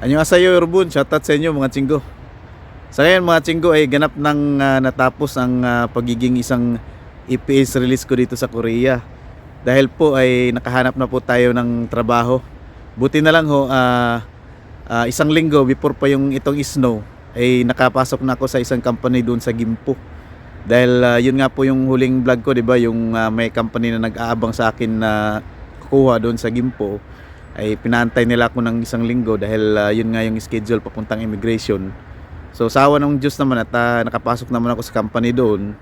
Anyo asayo Urbun, shoutout sa inyo mga chinggo. Sa ngayon mga chinggo ay ganap nang ah, natapos ang ah, pagiging isang EPS release ko dito sa Korea. Dahil po ay nakahanap na po tayo ng trabaho. Buti na lang ho, ah, ah, isang linggo before pa yung itong snow ay nakapasok na ako sa isang company doon sa Gimpo. Dahil ah, yun nga po yung huling vlog ko, 'di ba? Yung ah, may company na nag-aabang sa akin na kukuha doon sa Gimpo ay pinaantay nila ako ng isang linggo dahil ah, yun nga yung schedule papuntang immigration. So sawa ng Diyos naman at ah, nakapasok naman ako sa company doon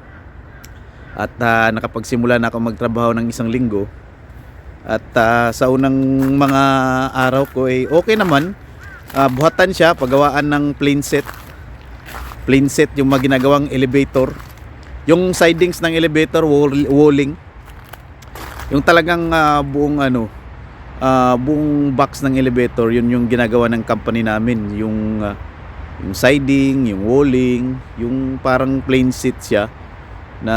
at ah, nakapagsimula na ako magtrabaho ng isang linggo. At ah, sa unang mga araw ko ay okay naman. Ah, buhatan siya, paggawaan ng plain set. Plain set yung mga ginagawang elevator. Yung sidings ng elevator, wall- walling. Yung talagang ah, buong ano, ah, buong box ng elevator, yun yung ginagawa ng company namin. Yung, ah, yung siding, yung walling, yung parang plain seat siya na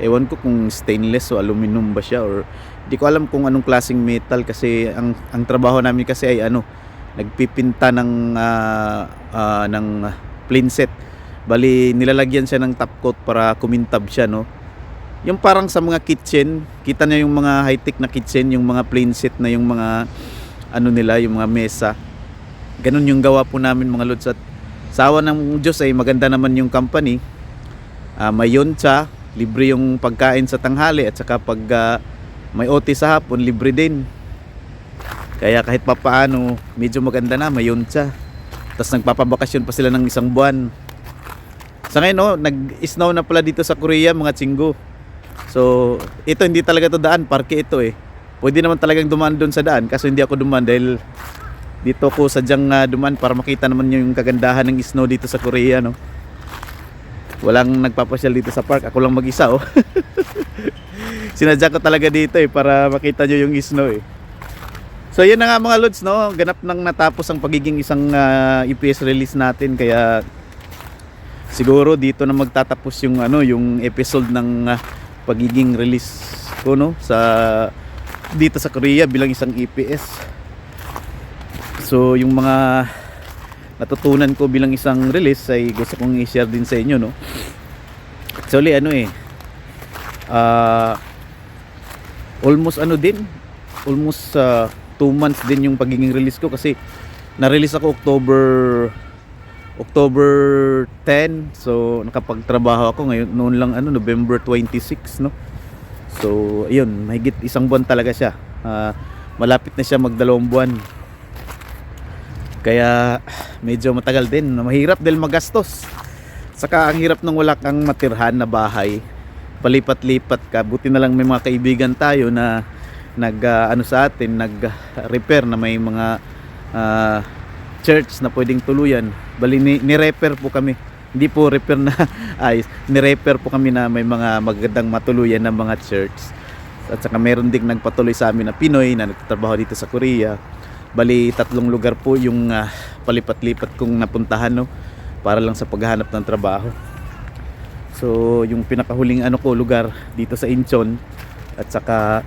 ewan ko kung stainless o aluminum ba siya or hindi ko alam kung anong klaseng metal kasi ang ang trabaho namin kasi ay ano nagpipinta ng ah, ah, ng plain set bali nilalagyan siya ng top coat para kumintab siya no yung parang sa mga kitchen kita niyo yung mga high tech na kitchen yung mga plain set na yung mga ano nila yung mga mesa ganun yung gawa po namin mga lods at sa awa ng Diyos ay maganda naman yung company Ah, may yuncha, libre yung pagkain sa tanghali at saka pag ah, may OT sa hapon, libre din. Kaya kahit papaano, medyo maganda na, may yuncha. Tapos nagpapabakasyon pa sila ng isang buwan. Sa ngayon, no, nag-snow na pala dito sa Korea, mga chinggo. So, ito hindi talaga to daan, parke ito eh. Pwede naman talagang dumaan doon sa daan, kaso hindi ako dumaan dahil dito ko sadyang ah, dumaan para makita naman yung kagandahan ng snow dito sa Korea, no. Walang nagpapasyal dito sa park. Ako lang mag-isa oh. Sinadya ko talaga dito eh para makita nyo yung snow eh. So yun na nga mga lods no. Ganap nang natapos ang pagiging isang ah, EPS release natin kaya siguro dito na magtatapos yung ano yung episode ng ah, pagiging release ko no sa dito sa Korea bilang isang EPS. So yung mga natutunan ko bilang isang release ay gusto kong i-share din sa inyo no. Actually ano eh ah almost ano din almost 2 months din yung pagiging release ko kasi na-release ako October October 10 so nakapagtrabaho ako ngayon noon lang ano November 26 no so ayun mahigit isang buwan talaga siya Ah, malapit na siya magdalawang buwan kaya medyo matagal din. Mahirap dahil magastos. Saka ang hirap nung wala kang matirhan na bahay. Palipat-lipat ka. Buti na lang may mga kaibigan tayo na nag ah, ano sa atin, nag-repair na may mga ah, church na pwedeng tuluyan. Bali ni, ni-repair po kami. Hindi po repair na ayos. Ni-repair po kami na may mga magandang matuluyan ng mga church. At saka meron ding nagpatuloy sa amin na Pinoy na nagtatrabaho dito sa Korea. Bali, tatlong lugar po yung ah, palipat-lipat kong napuntahan no para lang sa paghahanap ng trabaho. So, yung pinakahuling ano ko lugar dito sa Incheon at saka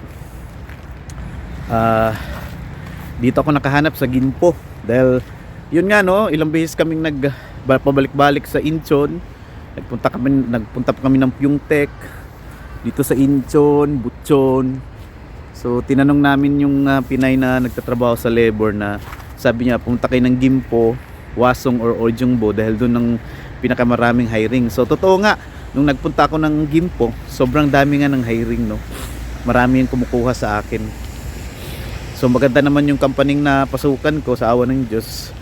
ah, dito ako nakahanap sa Ginpo dahil yun nga no, ilang beses kaming nag ba- pabalik-balik sa Incheon. Nagpunta kami nagpunta pa kami ng Pyeongtaek dito sa Incheon, Butchon, So tinanong namin yung ah, Pinay na nagtatrabaho sa labor na sabi niya punta kayo ng Gimpo, Wasong or Ojungbo dahil doon ang pinakamaraming hiring. So totoo nga, nung nagpunta ako ng Gimpo, sobrang dami nga ng hiring no. Marami yung kumukuha sa akin. So maganda naman yung kampaning na pasukan ko sa awa ng Diyos.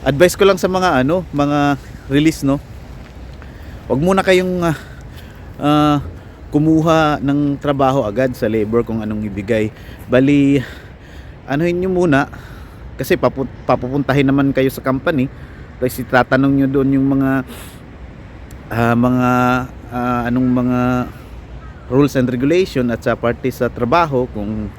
Advice ko lang sa mga ano, mga release no. Huwag muna kayong ah, ah, kumuha ng trabaho agad sa labor kung anong ibigay. Bali, anuhin nyo muna kasi papu- papupuntahin naman kayo sa company tapos itatanong nyo doon yung mga ah, mga ah, anong mga rules and regulation at sa parte sa trabaho kung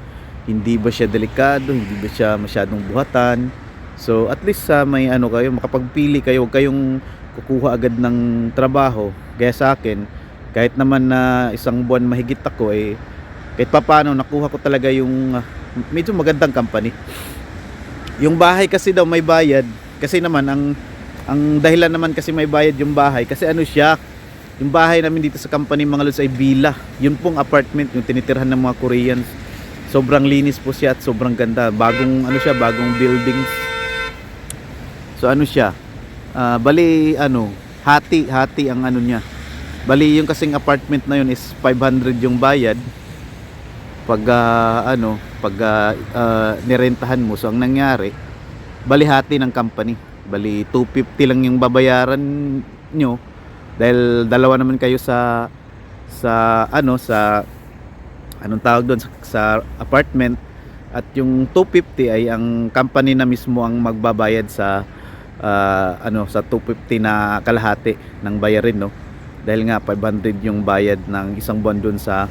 hindi ba siya delikado, hindi ba siya masyadong buhatan. So at least sa may ano kayo, makapagpili kayo, huwag kayong kukuha agad ng trabaho. Gaya sa akin, kahit naman na isang buwan mahigit ako eh kahit papaano nakuha ko talaga yung ah, medyo magandang company Yung bahay kasi daw may bayad. Kasi naman ang ang dahilan naman kasi may bayad yung bahay kasi ano siya, yung bahay namin dito sa company mga lods ay villa. Yun pong apartment yung tinitirhan ng mga Koreans. Sobrang linis po siya at sobrang ganda. Bagong ano siya, bagong buildings. So ano siya? Ah, bali ano, hati, hati ang ano niya. Bali yung kasing apartment na yun is 500 yung bayad. Pag ah, ano, pag ah, ah, nirentahan mo. So ang nangyari, bali hati ng company. Bali 250 lang yung babayaran nyo dahil dalawa naman kayo sa sa ano sa anong tawag doon sa, sa apartment at yung 250 ay ang company na mismo ang magbabayad sa ah, ano sa 250 na kalahati ng bayarin no? Dahil nga 500 yung bayad ng isang buwan doon sa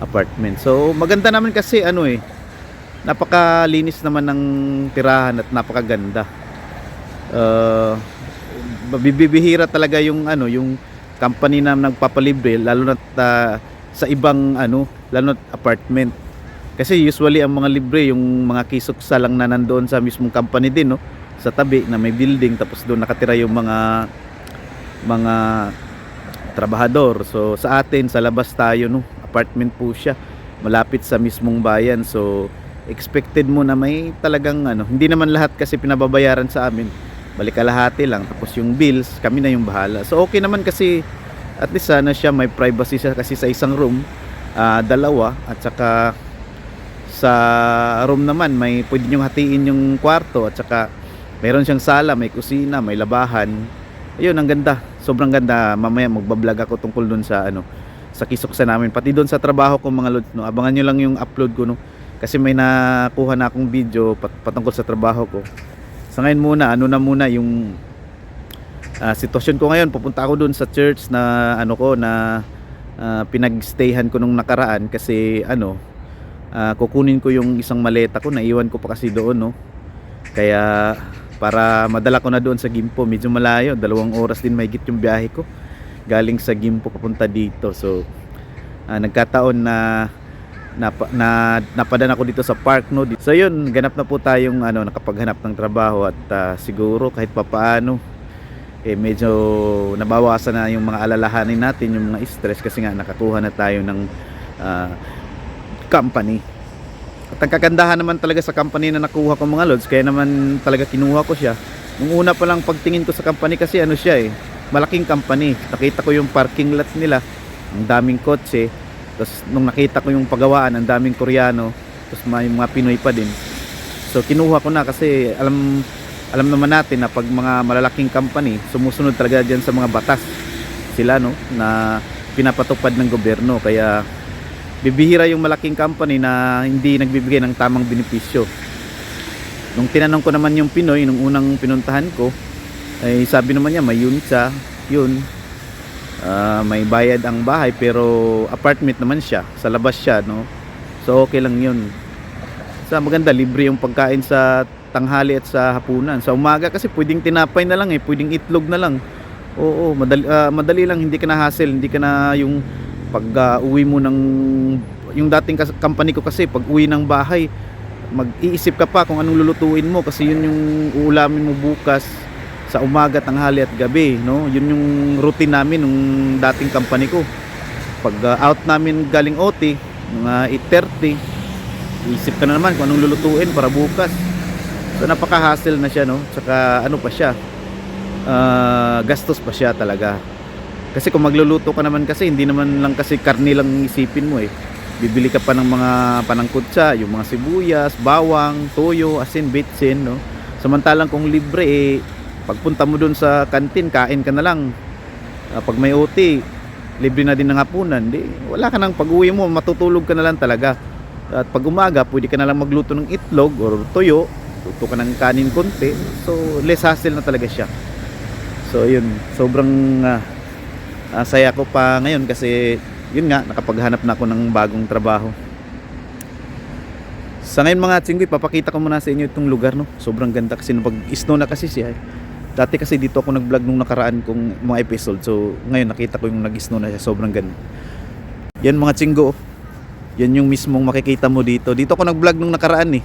apartment. So maganda naman kasi ano eh napakalinis naman ng tirahan at napakaganda. Uh, bibihira talaga yung ano yung company na nagpapalibre lalo na sa ibang ano lalo na apartment. Kasi usually ang mga libre yung mga kisuksa lang na nandoon sa mismong company din no sa tabi na may building tapos doon nakatira yung mga mga trabahador. So sa atin sa labas tayo no? Apartment po siya. Malapit sa mismong bayan. So expected mo na may talagang ano hindi naman lahat kasi pinababayaran sa amin. Balik kalahati lang tapos yung bills kami na yung bahala. So okay naman kasi at least sana siya may privacy siya kasi sa isang room ah, dalawa at saka sa room naman may pwede nyo hatiin yung kwarto at saka meron siyang sala may kusina may labahan. Ayun ang ganda. Sobrang ganda. Mamaya magbablog ako tungkol dun sa ano sa kisoksa namin. Pati doon sa trabaho ko mga lods no? Abangan nyo lang yung upload ko no? Kasi may nakuha na akong video pat patungkol sa trabaho ko. Sa ngayon muna ano na muna yung ah, sitwasyon ko ngayon. Pupunta ako doon sa church na ano ko na ah, pinagstayhan ko nung nakaraan kasi ano ah, kukunin ko yung isang maleta ko. Naiwan ko pa kasi doon no? Kaya para madala ko na doon sa Gimpo. Medyo malayo. Dalawang oras din mahigit yung biyahe ko. Galing sa Gimpo papunta dito. So ah, nagkataon na napa, na napadaan ako dito sa park no? So yun ganap na po tayong ano nakapaghanap ng trabaho at ah, siguro kahit papaano eh medyo nabawasan na yung mga alalahanin natin yung mga stress kasi nga nakakuha na tayo ng ah, company at ang kagandahan naman talaga sa company na nakuha ko mga lods kaya naman talaga kinuha ko siya. Nung una pa lang pagtingin ko sa company kasi ano siya eh malaking company. Nakita ko yung parking lot nila ang daming kotse. Tapos nung nakita ko yung pagawaan ang daming koreano tapos may mga Pinoy pa din. So kinuha ko na kasi alam alam naman natin na pag mga malalaking company sumusunod talaga dyan sa mga batas. Sila no na pinapatupad ng gobyerno. Kaya bibihira yung malaking company na hindi nagbibigay ng tamang benepisyo. Nung tinanong ko naman yung Pinoy nung unang pinuntahan ko ay sabi naman niya may unit siya yun. Ah, may bayad ang bahay pero apartment naman siya sa labas siya no? So okay lang yun. Sa maganda libre yung pagkain sa tanghali at sa hapunan. Sa umaga kasi pwedeng tinapay na lang eh pwedeng itlog na lang. Oo madali, ah, madali lang hindi ka na hassle hindi ka na yung pag ah, uwi mo ng yung dating company ko kasi pag uwi ng bahay mag-iisip ka pa kung anong lulutuin mo kasi yun yung uulamin mo bukas sa umaga, tanghali at gabi, no? Yun yung routine namin nung dating company ko. Pag uh, out namin galing OT, mga 8:30, isip ka na naman kung anong lulutuin para bukas. So napaka-hassle na siya, no? Tsaka ano pa siya? ah, gastos pa siya talaga. Kasi kung magluluto ka naman kasi, hindi naman lang kasi karni lang isipin mo eh. Bibili ka pa ng mga panangkutsa, yung mga sibuyas, bawang, toyo, asin, bitsin, no? Samantalang kung libre eh, pagpunta mo dun sa kantin, kain ka na lang. Ah, pag may OT, libre na din ng hapunan. Di, wala ka nang pag-uwi mo, matutulog ka na lang talaga. At pag umaga, pwede ka na lang magluto ng itlog or toyo. Luto ka ng kanin konti. So, less hassle na talaga siya. So, yun. Sobrang ah, ah, saya ko pa ngayon kasi yun nga, nakapaghanap na ako ng bagong trabaho. Sa ngayon mga tsinggoy, papakita ko muna sa inyo itong lugar no. Sobrang ganda kasi nung pag-snow na kasi siya. eh. Dati kasi dito ako nag-vlog nung nakaraan kong mga episode. So ngayon nakita ko yung nag-snow na siya. Sobrang ganda. Yan mga tsinggo. oh. Yan yung mismong makikita mo dito. Dito ako nag-vlog nung nakaraan eh.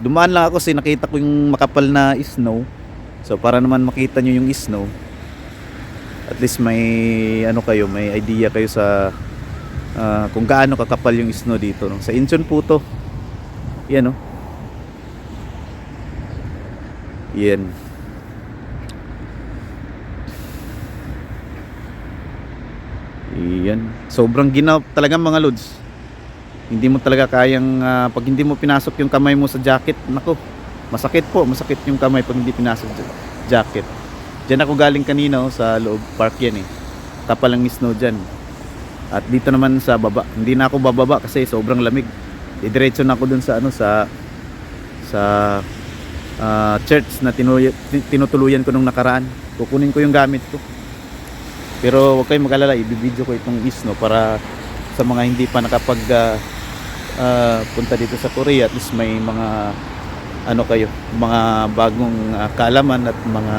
Dumaan lang ako kasi nakita ko yung makapal na snow. So para naman makita nyo yung snow. At least may ano kayo, may idea kayo sa ah, kung gaano kakapal yung snow dito. No? Sa Incheon po to. Yan no. Yan. Yan. Sobrang ginaw talaga mga lods. Hindi mo talaga kayang ah, pag hindi mo pinasok yung kamay mo sa jacket, nako. Masakit po, masakit yung kamay pag hindi pinasok jacket. Diyan ako galing kanina oh, sa loob park yan eh. Tapal ang snow dyan. At dito naman sa baba, hindi na ako bababa kasi sobrang lamig. Didiretso na ako dun sa ano sa sa ah, church na tinuloy, tinutuluyan ko nung nakaraan. Kukunin ko yung gamit ko. Pero huwag kayong mag-alala, i-video ko itong snow para sa mga hindi pa nakapag ah, ah, punta dito sa Korea at least may mga ano kayo, mga bagong ah, kaalaman at mga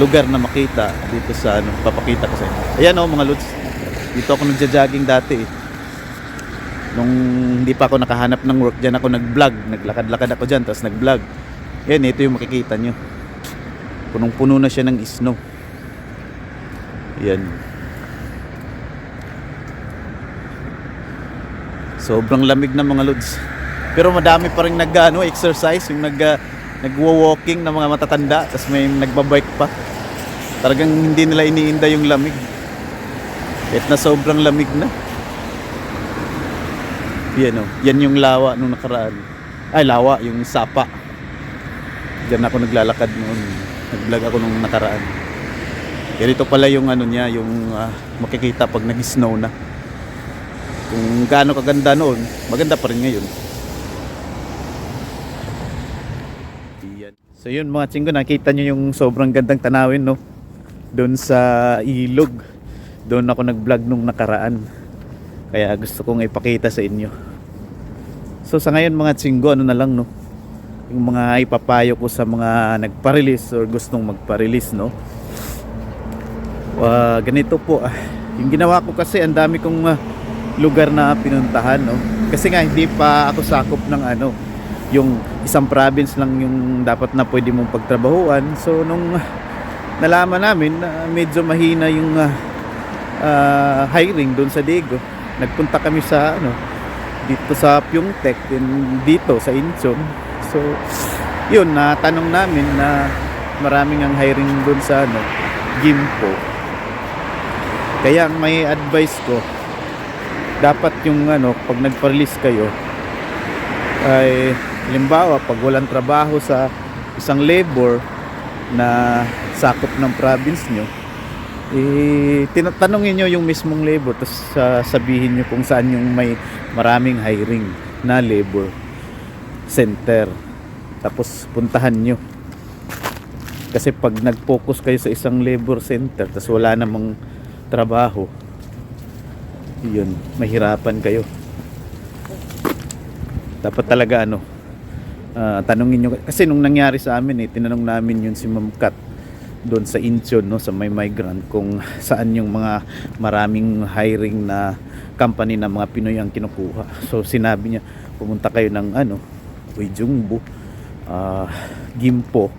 lugar na makita dito sa ano, papakita ko sa inyo. Ayan oh mga lods. Dito ako nagja-jogging dati eh. Nung hindi pa ako nakahanap ng work diyan ako nag-vlog, naglakad-lakad ako diyan tapos nag-vlog. Yan, ito yung makikita nyo. Punong-puno na siya ng snow. Yan. Sobrang lamig na mga lods. Pero madami pa rin nag ano, yung nag ah, nagwo-walking na mga matatanda, tapos may nagbabike pa. Talagang hindi nila iniinda yung lamig. Kahit na sobrang lamig na. Yan o, yan yung lawa nung nakaraan. Ay, lawa, yung sapa. Diyan ako naglalakad noon. Nag-vlog ako nung nakaraan. Ganito pala yung ano niya, yung ah, makikita pag nag-snow na. Kung gaano kaganda noon, maganda pa rin ngayon. Yan. So yun mga chinggo, nakita nyo yung sobrang gandang tanawin no. Doon sa ilog. Doon ako nag-vlog nung nakaraan. Kaya gusto kong ipakita sa inyo. So sa ngayon mga chinggo, ano na lang no. Yung mga ipapayo ko sa mga nagpa-release or gustong magpa-release no. Ah, ganito po ah, yung ginawa ko kasi ang dami kong ah, lugar na pinuntahan no kasi nga hindi pa ako sakop ng ano yung isang province lang yung dapat na pwede mong pagtrabahuan. So nung nalaman namin na medyo mahina yung ah, ah, hiring doon sa Diego nagpunta kami sa ano dito sa Pyeongtaek din dito sa Incheon. So yun na tanong namin na maraming ang hiring doon sa ano Gimpo. Kaya ang may advice ko dapat yung ano pag nagpa-release kayo ay halimbawa pag walang trabaho sa isang labor na sakop ng province nyo eh tinatanungin nyo yung mismong labor tapos ah, sabihin nyo kung saan yung may maraming hiring na labor center. Tapos puntahan nyo. Kasi pag nag-focus kayo sa isang labor center tapos wala namang trabaho yun mahirapan kayo. Dapat talaga ano ah, tanungin nyo. Kasi nung nangyari sa amin eh tinanong namin yun si Ma'am Kat doon sa Incheon no sa may migrant kung saan yung mga maraming hiring na company na mga Pinoy ang kinukuha. So sinabi niya pumunta kayo ng ano Uijungbu ah, Gimpo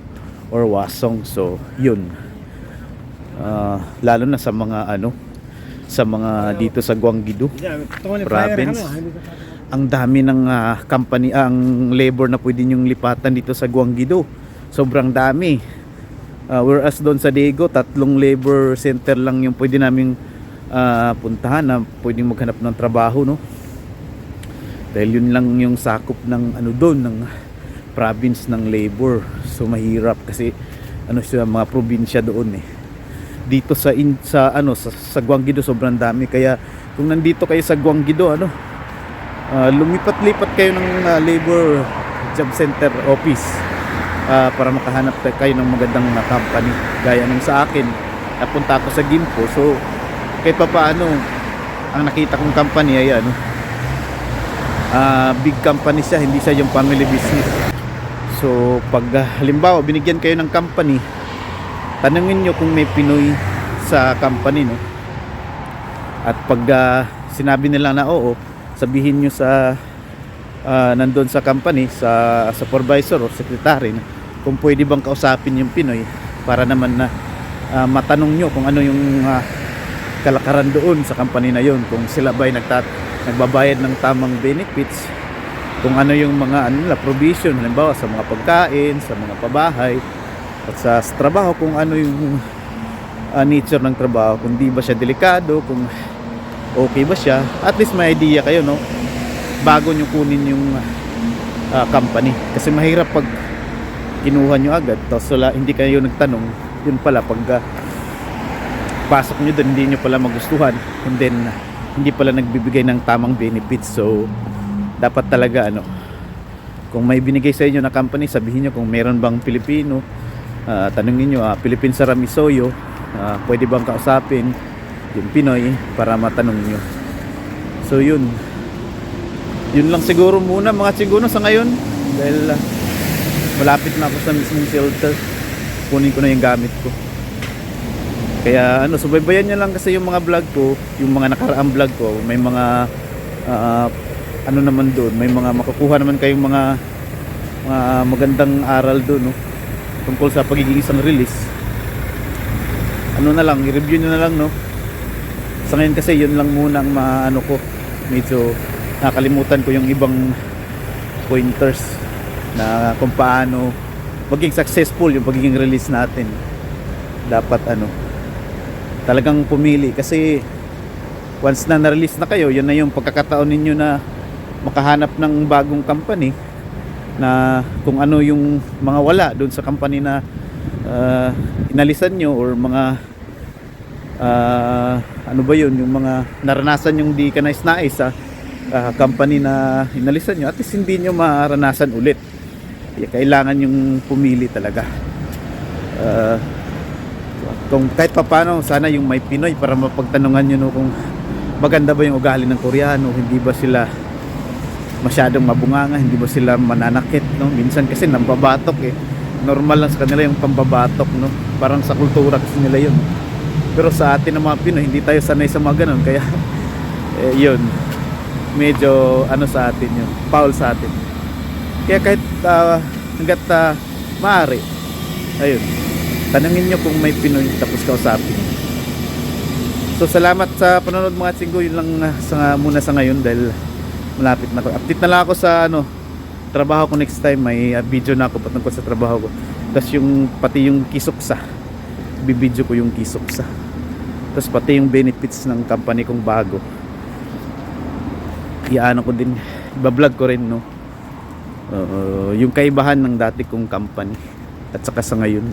or Wasong. So yun. Ah, lalo na sa mga ano sa mga dito sa Guanggido province ang dami ng ah, company ang labor na pwede nyong lipatan dito sa Guanggido sobrang dami. Ah, whereas doon sa Daegu tatlong labor center lang yung pwede naming ah, puntahan na pwedeng maghanap ng trabaho no? Dahil yun lang yung sakop ng ano doon ng province ng labor. So mahirap kasi ano siya mga probinsya doon eh. Dito sa in, sa ano sa, sa Guanggido sobrang dami. Kaya kung nandito kayo sa Guanggido ano ah, lumipat-lipat kayo ng ah, labor job center office ah, para makahanap kayo ng magandang na company. Gaya nung sa akin napunta ako sa Gimpo so kahit pa paano ang nakita kong company ay ano ah, big company siya hindi siya yung family business. So pag ah, halimbawa binigyan kayo ng company tanungin nyo kung may Pinoy sa company no? At pag ah, sinabi nila na oo sabihin nyo sa ah, nandun sa company sa supervisor or secretary na kung pwede bang kausapin yung Pinoy para naman na ah, matanong nyo kung ano yung ah, kalakaran doon sa company na yun. Kung sila ba ay nagtat nagbabayad ng tamang benefits kung ano yung mga ano nila provision halimbawa sa mga pagkain sa mga pabahay at sa, trabaho kung ano yung ah, nature ng trabaho. Kung di ba siya delikado kung okay ba siya? At least may idea kayo no? Bago nyo kunin yung ah, company. Kasi mahirap pag kinuha nyo agad. Tapos wala, hindi kayo nagtanong. Yun pala pag ah, pasok nyo doon hindi nyo pala magustuhan. And then hindi pala nagbibigay ng tamang benefits. So dapat talaga ano kung may binigay sa inyo na company sabihin nyo kung meron bang Pilipino. Ah, tanungin nyo ah, Philippine Saramisoyo. Ah, pwede bang kausapin yung Pinoy para matanong nyo. So yun. Yun lang siguro muna mga tsiguno sa ngayon. Dahil ah, malapit na ako sa mismong shelter. Kunin ko na yung gamit ko. Kaya ano subaybayan nyo lang kasi yung mga vlog ko yung mga nakaraang vlog ko. May mga ah, ano naman doon may mga makukuha naman kayong mga mga magandang aral doon no? Tungkol sa pagiging isang release. Ano na lang i-review nyo na lang no sa ngayon kasi yun lang muna ang maano ko. Medyo nakalimutan ko yung ibang pointers na kung paano maging successful yung pagiging release natin. Dapat ano talagang pumili. Kasi once na na-release na kayo yun na yung pagkakataon ninyo na makahanap ng bagong company na kung ano yung mga wala doon sa company na ah, inalisan nyo or mga ah, ano ba yun? Yung mga naranasan yung di ka nais-nais sa ah, company na inalisan nyo. At least hindi nyo maranasan ulit. Kaya kailangan yung pumili talaga. Ah, kung kahit papano sana yung may Pinoy para mapagtanungan nyo no, kung maganda ba yung ugali ng Koreano. Hindi ba sila masyadong mabunganga? Hindi ba sila mananakit no? Minsan kasi nambabatok eh. Normal lang sa kanila yung pambabatok no? Parang sa kultura kasi nila yun pero sa atin ng mga Pinoy hindi tayo sanay sa mga ganun. Kaya eh, yun. Medyo ano sa atin yun? Foul sa atin. Kaya kahit ah, hanggat uh, maaari ayun. Tanungin nyo kung may Pinoy tapos kausapin so salamat sa panonood mga tsinggo yun lang ah, sa, muna sa ngayon dahil malapit na ako. Update na lang ako sa ano trabaho ko next time. May ah, video na ako patungkol sa trabaho ko. Tapos yung pati yung kisuksa bibidyo ko yung kisuksa tapos pati yung benefits ng company kong bago. Iano ko din bablog ko rin no? Uh, yung kaibahan ng dati kong company at saka sa ngayon.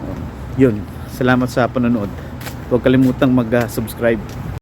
Uh, yun salamat sa panonood. Huwag kalimutang mag subscribe